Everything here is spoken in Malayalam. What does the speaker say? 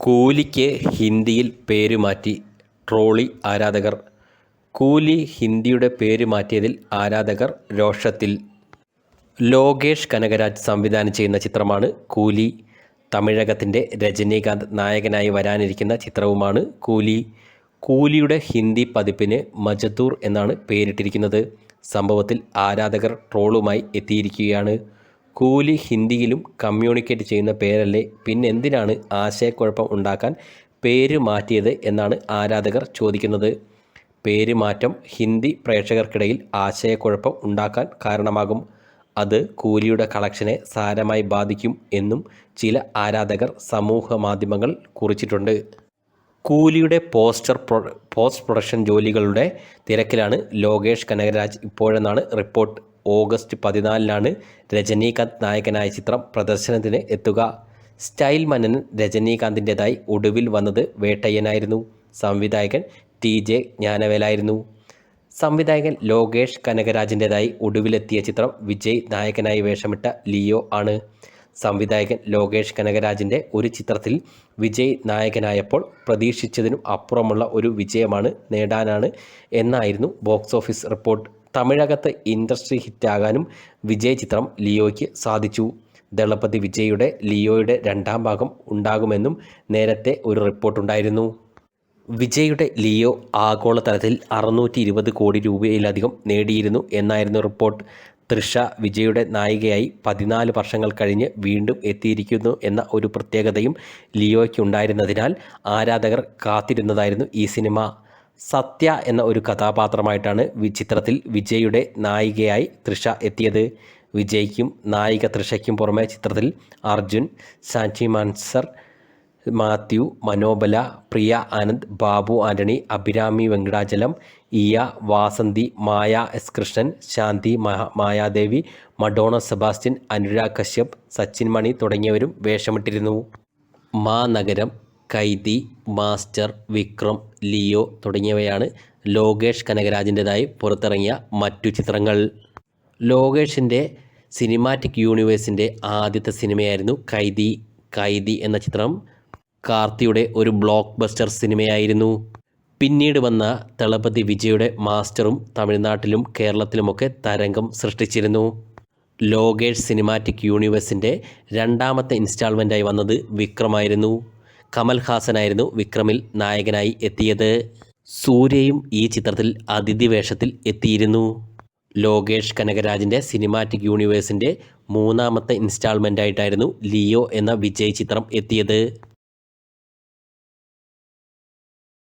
കൂലിക്ക് ഹിന്ദിയിൽ പേരുമാറ്റി ട്രോളി ആരാധകർ. കൂലി ഹിന്ദിയുടെ പേര് മാറ്റിയതിൽ ആരാധകർ രോഷത്തിൽ. ലോകേഷ് കനകരാജ് സംവിധാനം ചെയ്യുന്ന ചിത്രമാണ് കൂലി. തമിഴകത്തിന്റെ രജനീകാന്ത് നായകനായി വരാനിരിക്കുന്ന ചിത്രവുമാണ് കൂലി. കൂലിയുടെ ഹിന്ദി പതിപ്പിന് മജദൂർ എന്നാണ് പേരിട്ടിരിക്കുന്നത്. സംഭവത്തിൽ ആരാധകർ ട്രോളുമായി എത്തിയിരിക്കുകയാണ്. കൂലി ഹിന്ദിയിലും കമ്മ്യൂണിക്കേറ്റ് ചെയ്യുന്ന പേരല്ലേ? പിന്നെന്തിനാണ് ആശയക്കുഴപ്പം ഉണ്ടാക്കാൻ പേര് മാറ്റിയത് എന്നാണ് ആരാധകർ ചോദിക്കുന്നത്. പേര് മാറ്റം ഹിന്ദി പ്രേക്ഷകർക്കിടയിൽ ആശയക്കുഴപ്പം ഉണ്ടാക്കാൻ കാരണമാകും. അത് കൂലിയുടെ കളക്ഷനെ സാരമായി ബാധിക്കും എന്നും ചില ആരാധകർ സമൂഹ മാധ്യമങ്ങൾ കുറിച്ചിട്ടുണ്ട്. കൂലിയുടെ പോസ്റ്റർ പോസ്റ്റ് പ്രൊഡക്ഷൻ ജോലികളുടെ തിരക്കിലാണ് ലോകേഷ് കനകരാജ് ഇപ്പോഴെന്നാണ് റിപ്പോർട്ട്. ഓഗസ്റ്റ് പതിനാലിനാണ് രജനീകാന്ത് നായകനായ ചിത്രം പ്രദർശനത്തിന് എത്തുക. സ്റ്റൈൽ മനൻ രജനീകാന്തിന്റെതായി ഒടുവിൽ വന്നത് വേട്ടയ്യനായിരുന്നു. സംവിധായകൻ ടി ജെ ജ്ഞാനവേലായിരുന്നു. സംവിധായകൻ ലോകേഷ് കനകരാജിന്റെതായി ഒടുവിലെത്തിയ ചിത്രം വിജയ് നായകനായി വേഷമിട്ട ലിയോ ആണ്. സംവിധായകൻ ലോകേഷ് കനകരാജിന്റെ ഒരു ചിത്രത്തിൽ വിജയ് നായകനായപ്പോൾ പ്രതീക്ഷിച്ചതിനും അപ്പുറമുള്ള ഒരു വിജയമാണ് നേടാനാണ് എന്നായിരുന്നു ബോക്സ് ഓഫീസ് റിപ്പോർട്ട്. തമിഴകത്ത് ഇൻഡസ്ട്രി ഹിറ്റാകാനും വിജയ് ചിത്രം ലിയോയ്ക്ക് സാധിച്ചു. ദളപതി വിജയുടെ ലിയോയുടെ രണ്ടാം ഭാഗം ഉണ്ടാകുമെന്നും നേരത്തെ ഒരു റിപ്പോർട്ടുണ്ടായിരുന്നു. വിജയുടെ ലിയോ ആഗോളതലത്തിൽ അറുന്നൂറ്റി ഇരുപത് കോടി രൂപയിലധികം നേടിയിരുന്നു എന്നായിരുന്നു റിപ്പോർട്ട്. തൃഷ വിജയുടെ നായികയായി പതിനാല് വർഷങ്ങൾ കഴിഞ്ഞ് വീണ്ടും എത്തിയിരിക്കുന്നു എന്ന ഒരു പ്രത്യേകതയും ലിയോയ്ക്കുണ്ടായിരുന്നതിനാൽ ആരാധകർ കാത്തിരുന്നതായിരുന്നു ഈ സിനിമ. സത്യ എന്ന ഒരു കഥാപാത്രമായിട്ടാണ് വിചിത്രത്തിൽ വിജയുടെ നായികയായി തൃഷ എത്തിയത്. വിജയ്ക്കും നായിക തൃഷയ്ക്കും പുറമെ ചിത്രത്തിൽ അർജുൻ സാന്റി മാൻസർ മാത്യു മനോബല പ്രിയ ആനന്ദ് ബാബു ആന്റണി അഭിരാമി വെങ്കടാചലം ഇയ വാസന്തി മായ എസ് കൃഷ്ണൻ ശാന്തി മായാദേവി മഡോണ സെബാസ്റ്റ്യൻ അനുരാഗ് കശ്യപ് സച്ചിൻ മണി തുടങ്ങിയവരും വേഷമിട്ടിരുന്നു. മാ നഗരം കൈതി മാസ്റ്റർ വിക്രം ലിയോ തുടങ്ങിയവയാണ് ലോകേഷ് കനകരാജിന്റെതായി പുറത്തിറങ്ങിയ മറ്റു ചിത്രങ്ങൾ. ലോകേഷിന്റെ സിനിമാറ്റിക് യൂണിവേഴ്സിന്റെ ആദ്യത്തെ സിനിമയായിരുന്നു കൈതി. കൈതി എന്ന ചിത്രം കാർത്തിയുടെ ഒരു ബ്ലോക്ക് ബസ്റ്റർ സിനിമയായിരുന്നു പിന്നീട് വന്ന തളപതി വിജയുടെ മാസ്റ്ററും തമിഴ്നാട്ടിലും കേരളത്തിലുമൊക്കെ തരംഗം സൃഷ്ടിച്ചിരുന്നു. ലോകേഷ് സിനിമാറ്റിക് യൂണിവേഴ്സിന്റെ രണ്ടാമത്തെ ഇൻസ്റ്റാൾമെന്റായി വന്നത് വിക്രമായിരുന്നു. കമൽ ഹാസനായിരുന്നു വിക്രമിൽ നായകനായി എത്തിയത്. സൂര്യയും ഈ ചിത്രത്തിൽ അതിഥി വേഷത്തിൽ എത്തിയിരുന്നു. ലോകേഷ് കനകരാജിന്റെ സിനിമാറ്റിക് യൂണിവേഴ്സിന്റെ മൂന്നാമത്തെ ഇൻസ്റ്റാൾമെന്റായിട്ടായിരുന്നു ലിയോ എന്ന വിജയ് ചിത്രം എത്തിയത്.